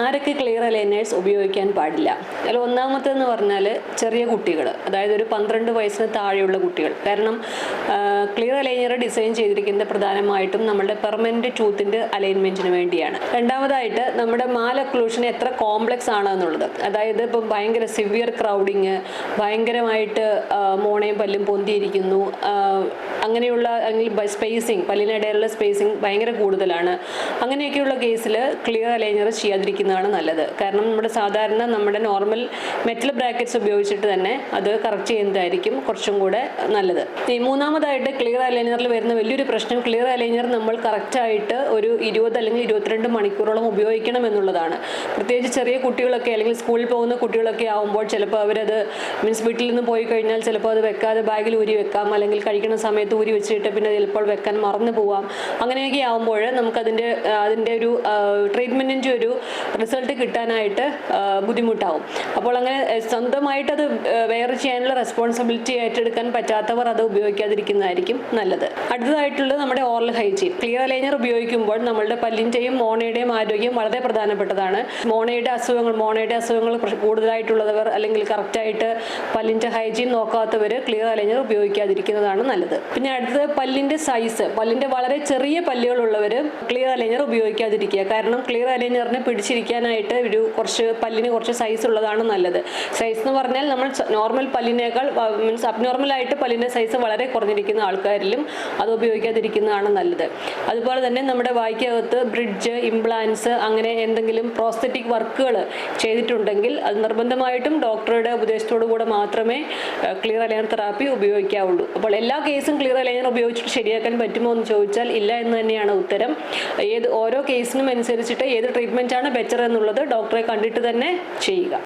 ആരൊക്കെ clear aligners ഉപയോഗിക്കാൻ പാടില്ല? അതിൽ ഒന്നാമത്തെന്ന് പറഞ്ഞാൽ ചെറിയ കുട്ടികൾ അതായത് ഒരു പന്ത്രണ്ട് വയസ്സിന് താഴെയുള്ള കുട്ടികൾ. കാരണം ക്ലിയർ അലൈനർ ഡിസൈൻ ചെയ്തിരിക്കുന്നത് പ്രധാനമായിട്ടും നമ്മുടെ പെർമനന്റ് ടൂത്തിന്റെ അലൈൻമെന്റിന് വേണ്ടിയാണ്. രണ്ടാമതായിട്ട് നമ്മുടെ മാലക്ലൂഷൻ എത്ര കോംപ്ലക്സ് ആണ് എന്നുള്ളത് അതായത് ഇപ്പം ഭയങ്കര സിവിയർ ക്രൗഡിങ് ഭയങ്കരമായിട്ട് മോണയും പല്ലും പൊന്തിയിരിക്കുന്നു. അങ്ങനെയുള്ള അല്ലെങ്കിൽ സ്പേസിങ് പല്ലിനിടയിലുള്ള സ്പേസിങ് ഭയങ്കര കൂടുതലാണ്. അങ്ങനെയൊക്കെയുള്ള കേസിൽ ക്ലിയർ അലൈനർ ചെയ്യാതിരിക്കുന്നതാണ് നല്ലത്. കാരണം നമ്മുടെ സാധാരണ നമ്മുടെ നോർമൽ മെറ്റൽ ബ്രാക്കറ്റ്സ് ഉപയോഗിച്ചിട്ട് തന്നെ അത് കറക്റ്റ് ചെയ്യുന്നതായിരിക്കും കുറച്ചും കൂടെ നല്ലത്. മൂന്നാമതായിട്ട് ക്ലിയർ അലൈനറിൽ വരുന്ന വലിയൊരു പ്രശ്നം ക്ലിയർ അലൈനർ നമ്മൾ കറക്റ്റായിട്ട് ഒരു ഇരുപത് അല്ലെങ്കിൽ ഇരുപത്തിരണ്ട് മണിക്കൂറോളം ഉപയോഗിക്കണം എന്നുള്ളതാണ്. പ്രത്യേകിച്ച് ചെറിയ കുട്ടികളൊക്കെ അല്ലെങ്കിൽ സ്കൂളിൽ പോകുന്ന കുട്ടികളൊക്കെ ആകുമ്പോൾ ചിലപ്പോൾ അവരത് മീൻസ് വീട്ടിൽ നിന്ന് പോയി കഴിഞ്ഞാൽ ചിലപ്പോൾ അത് വെക്കാതെ ബാഗിൽ ഊരി വെക്കാം അല്ലെങ്കിൽ കഴിക്കുന്ന സമയത്ത് ഊരി വെച്ചിട്ട് പിന്നെ ചിലപ്പോൾ വെക്കാൻ മറന്നു പോവാം. അങ്ങനെയൊക്കെ ആകുമ്പോൾ നമുക്കതിന്റെ അതിന്റെ ഒരു ട്രീറ്റ്മെന്റിന്റെ ഒരു റിസൾട്ട് കിട്ടാനായിട്ട് ബുദ്ധിമുട്ടാവും. അപ്പോൾ അങ്ങനെ സ്വന്തമായിട്ട് അത് വേറെ ചെയ്യാനുള്ള റെസ്പോൺസിബിലിറ്റി ഏറ്റെടുക്കാൻ പറ്റാത്തവർ അത് ഉപയോഗിക്കാതിരിക്കുന്നതായിരിക്കും നല്ലത്. അടുത്തതായിട്ടുള്ളത് നമ്മുടെ ഓറൽ ഹൈജീൻ ക്ലിയർ അലൈനർ ഉപയോഗിക്കുമ്പോൾ നമ്മളുടെ പല്ലിന്റെയും മോണയുടെയും ആരോഗ്യം വളരെ പ്രധാനപ്പെട്ടതാണ്. മോണയുടെ അസുഖങ്ങൾ മോണയുടെ അസുഖങ്ങൾ കൂടുതലായിട്ടുള്ളവർ അല്ലെങ്കിൽ കറക്റ്റായിട്ട് പല്ലിന്റെ ഹൈജീൻ നോക്കാത്തവർ ക്ലിയർ അലൈനർ ഉപയോഗിക്കാതിരിക്കുന്നതാണ് നല്ലത്. പിന്നെ അടുത്തത് പല്ലിന്റെ സൈസ് പല്ലിന്റെ വളരെ ചെറിയ പല്ലുകളുള്ളവർ ക്ലിയർ അലൈനർ ഉപയോഗിക്കാതിരിക്കുക. കാരണം ക്ലിയർ അലൈനറിനെ പിടിച്ചിരിക്കാനായിട്ട് ഒരു കുറച്ച് പല്ലിന് കുറച്ച് സൈസ് ഉള്ളതാണ് നല്ലത്. സൈസ് എന്ന് പറഞ്ഞാൽ നമ്മൾ നോർമൽ പല്ലിനേക്കാൾ മീൻസ് അബ്നോർമലായിട്ട് പല്ലിന്റെ സൈസ് വളരെ കുറഞ്ഞിരിക്കുന്ന ആൾക്കാരിലും അത് ഉപയോഗിക്കാതിരിക്കുന്നതാണ് നല്ലത്. അതുപോലെ തന്നെ നമ്മുടെ വായിക്കകത്ത് ബ്രിഡ്ജ് ഇംപ്ലാൻസ് അങ്ങനെ എന്തെങ്കിലും പ്രോസ്തറ്റിക് വർക്കുകൾ ചെയ്തിട്ടുണ്ടെങ്കിൽ അത് നിർബന്ധമായിട്ടും ഡോക്ടറുടെ ഉപദേശത്തോടു കൂടെ മാത്രമേ ക്ലിയർ അലൈനർ തെറാപ്പി ഉപയോഗിക്കാവുള്ളൂ. അപ്പോൾ എല്ലാ കേസും ക്ലിയർ അലൈനർ ഉപയോഗിച്ചിട്ട് ശരിയാക്കാൻ പറ്റുമോ എന്ന് ചോദിച്ചാൽ ഇല്ല എന്ന് തന്നെയാണ് ഉത്തരം. ഏത് ഓരോ കേസിനും അനുസരിച്ചിട്ട് ഏത് ട്രീറ്റ്മെന്റാണ് ബെറ്റർ എന്നുള്ളത് ഡോക്ടറെ കണ്ടിട്ട് തന്നെ ചെയ്യുക.